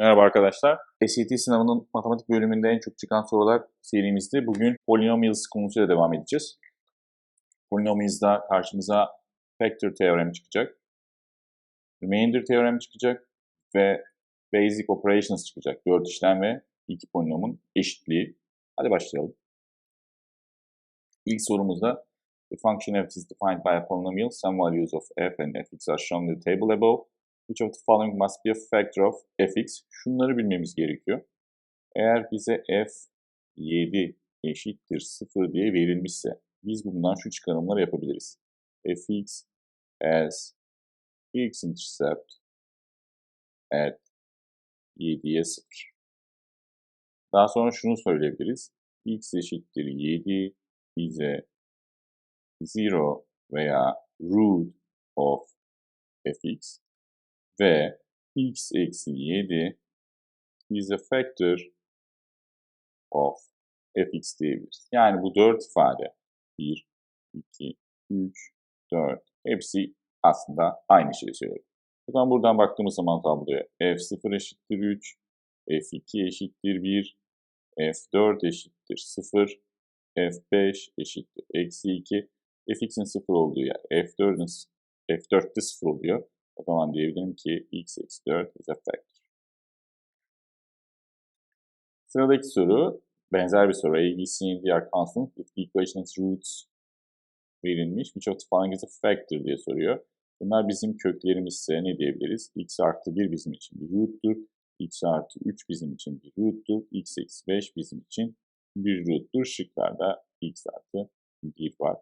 Merhaba arkadaşlar. SAT sınavının matematik bölümünde en çok çıkan sorular serimizde bugün polynomials konusuyla devam edeceğiz. Polynomials'da karşımıza factor teorem çıkacak, remainder teorem çıkacak ve basic operations çıkacak. Dört işlem ve iki polinomun eşitliği. Hadi başlayalım. İlk sorumuzda the function f is defined by a polynomial. Some values of f and fx are shown in the table above. Which of the following must be a factor of fx? Şunları bilmemiz gerekiyor. Eğer bize f 7 eşittir 0 diye verilmişse biz bundan şu çıkarımları yapabiliriz. fx as x-intercept at 7'ye 0. Daha sonra şunu söyleyebiliriz. x eşittir 7 bize 0 veya root of fx ve x eksi 7 is a factor of fx diyebiliriz. Yani bu 4 ifade 1, 2, 3, 4 hepsi aslında aynı şeyi söylüyor. O zaman buradan baktığımız zaman tabloya f0 eşittir 3, f2 eşittir 1, f4 eşittir 0, f5 eşittir eksi 2, fx'in 0 olduğu yer f4'ün f4'te 0 oluyor. O zaman diyebilirim ki x eksi 4 is a factor. Sıradaki soru benzer bir soru. A, B, C and D are constant if the equation's roots verilmiş. Which of the following is a factor diye soruyor. Bunlar bizim köklerimizse ne diyebiliriz? x artı 1 bizim için bir root'tur. x artı 3 bizim için bir root'tur. x eksi 5 bizim için bir root'tur. Şıklarda x artı 1 var.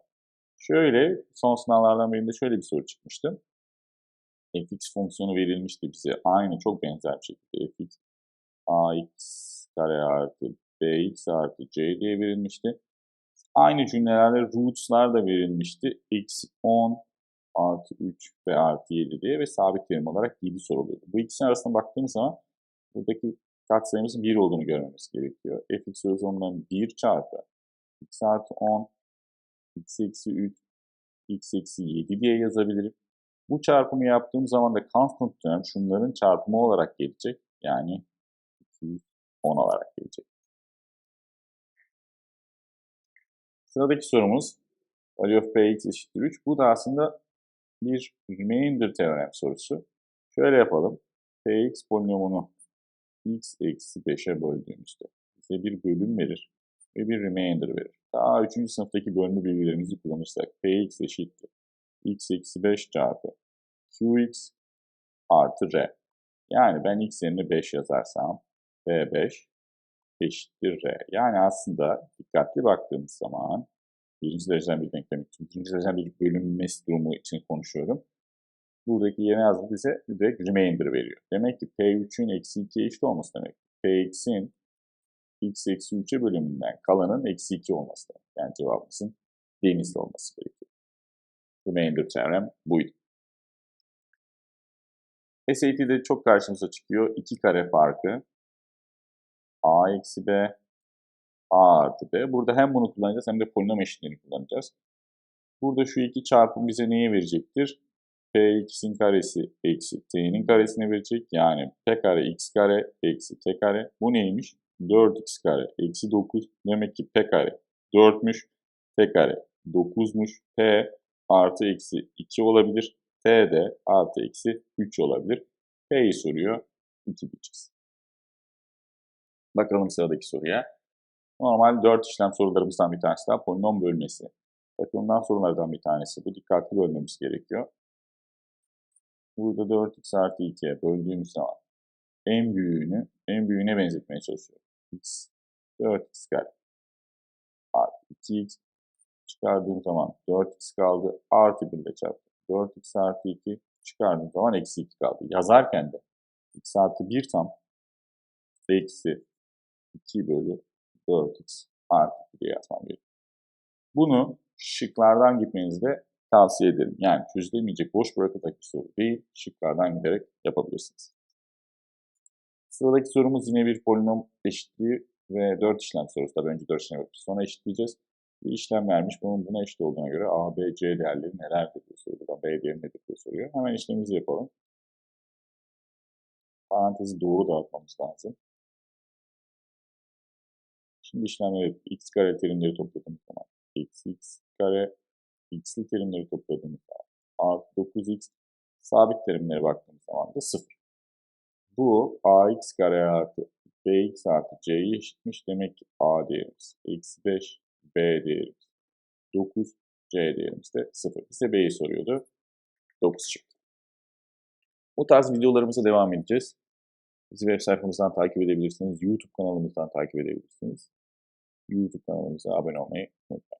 Şöyle son sınavlardan birinde şöyle bir soru çıkmıştı fx fonksiyonu verilmişti bize. Aynı çok benzer bir şekilde fx ax kare artı bx artı c diye verilmişti. Aynı cümlelerle roots'lar da verilmişti. x 10 artı 3 ve artı 7 diye ve sabit terim olarak 7 soruluyordu. Bu ikisinin arasında baktığımız zaman buradaki katsayımızın 1 olduğunu görmemiz gerekiyor. fx öz onların 1 çarpı x artı 10 x eksi 3 x eksi 7 diye yazabilirim. Bu çarpımı yaptığım zaman da constant term şunların çarpımı olarak gelecek. Yani 210 olarak gelecek. Sıradaki sorumuz value of px eşittir 3. Bu da aslında bir remainder teorem sorusu. Şöyle yapalım. px polinomunu x eksi 5'e böldüğümüzde bize bir bölüm verir ve bir remainder verir. Daha 3. sınıftaki bölme bilgilerimizi kullanırsak px eşittir x eksi 5 çarpı qx artı r. Yani ben x yerine 5 yazarsam b5 eşittir r. Yani aslında dikkatli baktığımız zaman birinci dereceden bir denklem için, ikinci dereceden bir bölünmesi durumu için konuşuyorum. Buradaki yerine yazdığı bize direkt remainder veriyor. Demek ki p3'ün eksi 2'ye eşit olması demek. px'in x eksi 3'e bölümünden kalanın eksi 2 olması demek. Yani cevabımızın denizli olması gerekiyor. Remainder teorem buydu. SAT'de çok karşımıza çıkıyor. 2 kare farkı. A eksi B. A artı B. Burada hem bunu kullanacağız hem de polinom eşitliğini kullanacağız. Burada şu iki çarpım bize neyi verecektir? Px'in karesi eksi t'nin karesini verecek. Yani p kare x kare eksi t kare. Bu neymiş? 4x kare eksi 9. Demek ki p kare 4'müş. t kare 9'muş. p artı eksi 2 olabilir. T de artı eksi 3 olabilir. P'yi soruyor. 2 diyeceğiz. Bakalım sıradaki soruya. Normal 4 işlem sorularımızdan bir tanesi daha polinom bölmesi. Bakımdan sorulardan bir tanesi. Bu dikkatli bölmemiz gerekiyor. Burada 4x artı 2'ye böldüğümüz zaman en büyüğünü en büyüğüne benzetmeye çalışıyoruz. x 4x kare artı 2x çıkardığım zaman 4x kaldı artı 1 ile çarptım. 4x artı 2 çıkardığım zaman eksi 2 kaldı. Yazarken de x artı 1 tam eksi 2 bölü 4x artı 1 diye yazmam gerekiyor. Bunu şıklardan gitmenizi de tavsiye ederim. Yani çözülemeyecek boş bırakılacak bir soru değil, şıklardan giderek yapabilirsiniz. Sıradaki sorumuz yine bir polinom eşitliği ve 4 işlem sorusu. Tabii önce 4 işlem yapacağız. Sonra eşitleyeceğiz bir işlem vermiş. Bunun buna eşit olduğuna göre A, B, C değerleri nelerdir diye soruyor. B değeri nedir diye soruyor. Hemen işlemimizi yapalım. Parantezi doğru dağıtmamız lazım. Şimdi işlemleri x kare terimleri topladığımız zaman eksi x kare x'li terimleri topladığımız zaman artı 9x sabit terimlere baktığımız zaman da 0. Bu ax kare artı bx artı c'ye eşitmiş. Demek ki a değerimiz eksi 5, b değerimiz 9, c değerimiz de 0. Bize b'yi soruyordu. 9 çıktı. Bu tarz videolarımıza devam edeceğiz. Bizi web sayfamızdan takip edebilirsiniz. YouTube kanalımızdan takip edebilirsiniz. YouTube kanalımıza abone olmayı unutmayın.